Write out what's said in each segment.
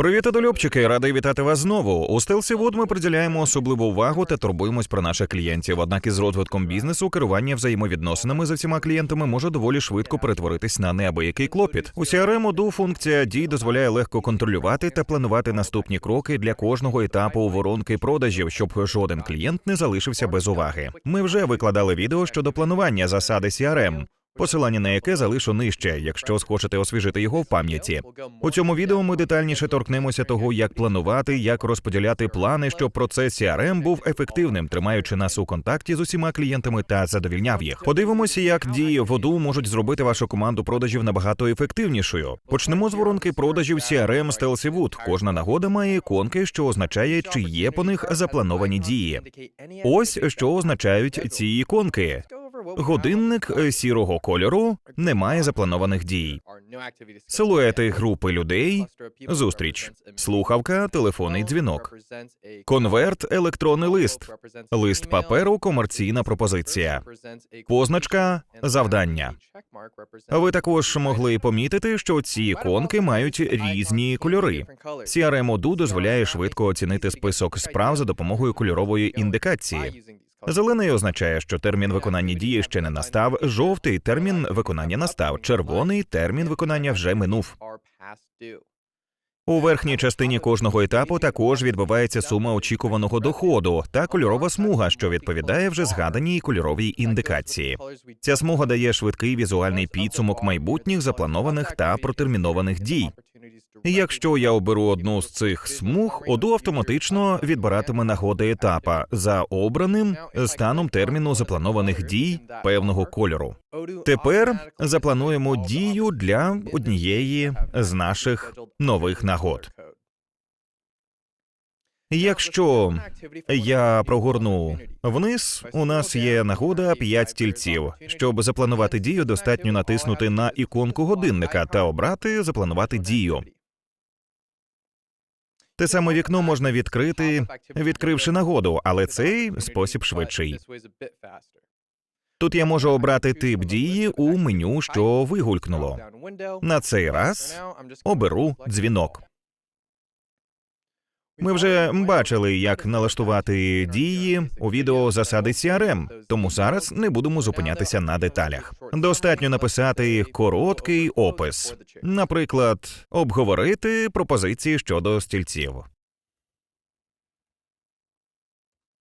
Привіт, одолюбчики! Радий вітати вас знову. У Стелсі Вуд ми приділяємо особливу увагу та турбуємось про наших клієнтів. Однак із розвитком бізнесу керування взаємовідносинами з усіма клієнтами може доволі швидко перетворитись на неабиякий клопіт. У CRM Odoo функція дій дозволяє легко контролювати та планувати наступні кроки для кожного етапу воронки продажів, щоб жоден клієнт не залишився без уваги. Ми вже викладали відео щодо планування засади CRM, посилання на яке залишу нижче, якщо схочете освіжити його в пам'яті. У цьому відео ми детальніше торкнемося того, як планувати, як розподіляти плани, щоб процес CRM був ефективним, тримаючи нас у контакті з усіма клієнтами та задовільняв їх. Подивимося, як дії воду можуть зробити вашу команду продажів набагато ефективнішою. Почнемо з воронки продажів CRM Stealthy Wood. Кожна нагода має іконки, що означає, чи є по них заплановані дії. Ось що означають ці іконки. Годинник е, сірого кольору немає запланованих дій. Силуети групи людей, зустріч, слухавка, телефонний дзвінок, конверт, електронний лист, лист паперу, комерційна пропозиція, позначка, завдання. Ви також могли помітити, що ці іконки мають різні кольори. CRM Odoo дозволяє швидко оцінити список справ за допомогою кольорової індикації. Зелений означає, що термін виконання дії ще не настав. Жовтий термін виконання настав. Червоний термін виконання вже минув. У верхній частині кожного етапу також відбувається сума очікуваного доходу та кольорова смуга, що відповідає вже згаданій кольоровій індикації. Ця смуга дає швидкий візуальний підсумок майбутніх запланованих та протермінованих дій. Якщо я оберу одну з цих смуг, ОДУ автоматично відбиратиме нагоди етапа за обраним станом терміну запланованих дій певного кольору. Тепер заплануємо дію для однієї з наших нових нагод. Якщо я прогорну вниз, у нас є нагода 5 стільців. Щоб запланувати дію, достатньо натиснути на іконку годинника та обрати запланувати дію. Те саме вікно можна відкрити, відкривши нагоду, але цей спосіб швидший. Тут я можу обрати тип дії у меню, що вигулькнуло. На цей раз оберу дзвінок. Ми вже бачили, як налаштувати дії у відео засади CRM, тому зараз не будемо зупинятися на деталях. Достатньо написати короткий опис, наприклад, обговорити пропозиції щодо стільців.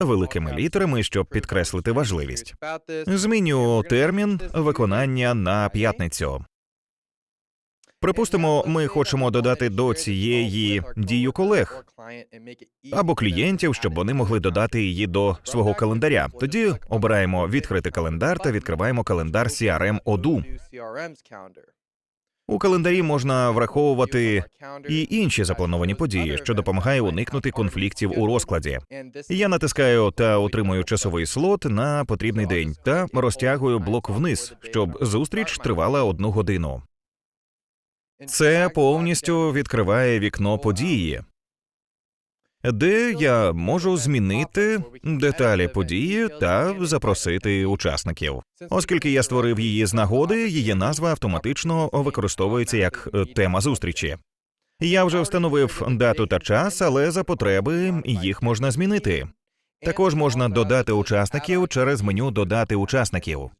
Великими літерами, щоб підкреслити важливість. Зміню термін виконання на п'ятницю. Припустимо, ми хочемо додати до цієї дію колег або клієнтів, щоб вони могли додати її до свого календаря. Тоді обираємо відкрити календар та відкриваємо календар CRM Odoo. У календарі можна враховувати і інші заплановані події, що допомагає уникнути конфліктів у розкладі. Я натискаю та отримую часовий слот на потрібний день та розтягую блок вниз, щоб зустріч тривала одну годину. Це повністю відкриває вікно події, де я можу змінити деталі події та запросити учасників. Оскільки я створив її з нагоди, її назва автоматично використовується як е, тема зустрічі. Я вже встановив дату та час, але за потреби їх можна змінити. Також можна додати учасників через меню Додати учасників.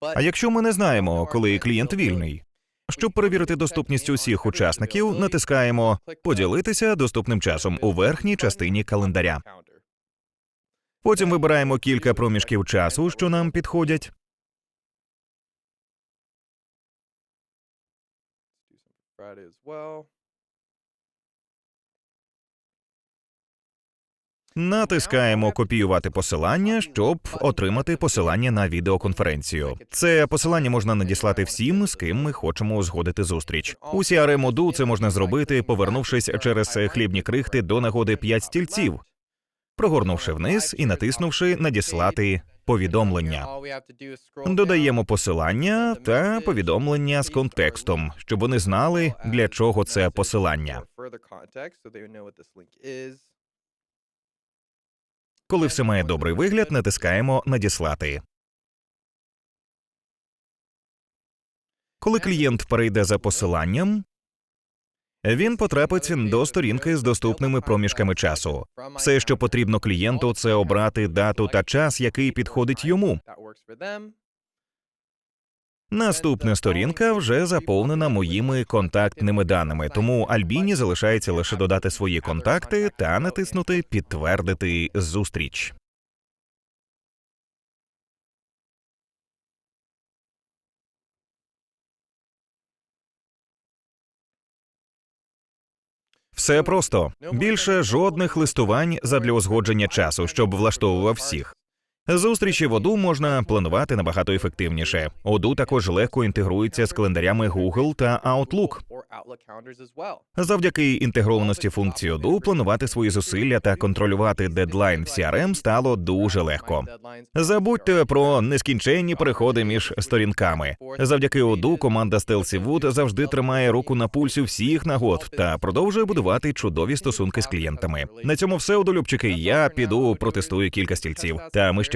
А якщо ми не знаємо, коли клієнт вільний, щоб перевірити доступність усіх учасників, натискаємо Поділитися доступним часом у верхній частині календаря. Потім вибираємо кілька проміжків часу, що нам підходять. Натискаємо копіювати посилання, щоб отримати посилання на відеоконференцію. Це посилання можна надіслати всім, з ким ми хочемо узгодити зустріч. У CRM Odoo це можна зробити, повернувшись через хлібні крихти до нагоди 5 стільців, прогорнувши вниз і натиснувши надіслати повідомлення. Додаємо посилання та повідомлення з контекстом, щоб вони знали, для чого це посилання. Коли все має добрий вигляд, натискаємо надіслати. Коли клієнт перейде за посиланням, Він потрапить до сторінки з доступними проміжками часу. Все, що потрібно клієнту, це обрати дату та час, який підходить йому. Наступна сторінка вже заповнена моїми контактними даними, тому Альбіні залишається лише додати свої контакти та натиснути Підтвердити зустріч. Все просто більше жодних листувань задля узгодження часу, щоб влаштовував всіх. Зустрічі в Оду можна планувати набагато ефективніше. Оду також легко інтегрується з календарями Google та Outlook. Завдяки інтегрованості функції Оду планувати свої зусилля та контролювати дедлайн в CRM стало дуже легко. Забудьте про нескінченні переходи між сторінками. Завдяки Оду команда Stealthy Wood завжди тримає руку на пульсі всіх нагод та продовжує будувати чудові стосунки з клієнтами. На цьому все, одолюбчики. Я піду протестую кілька стільців. Та ми ще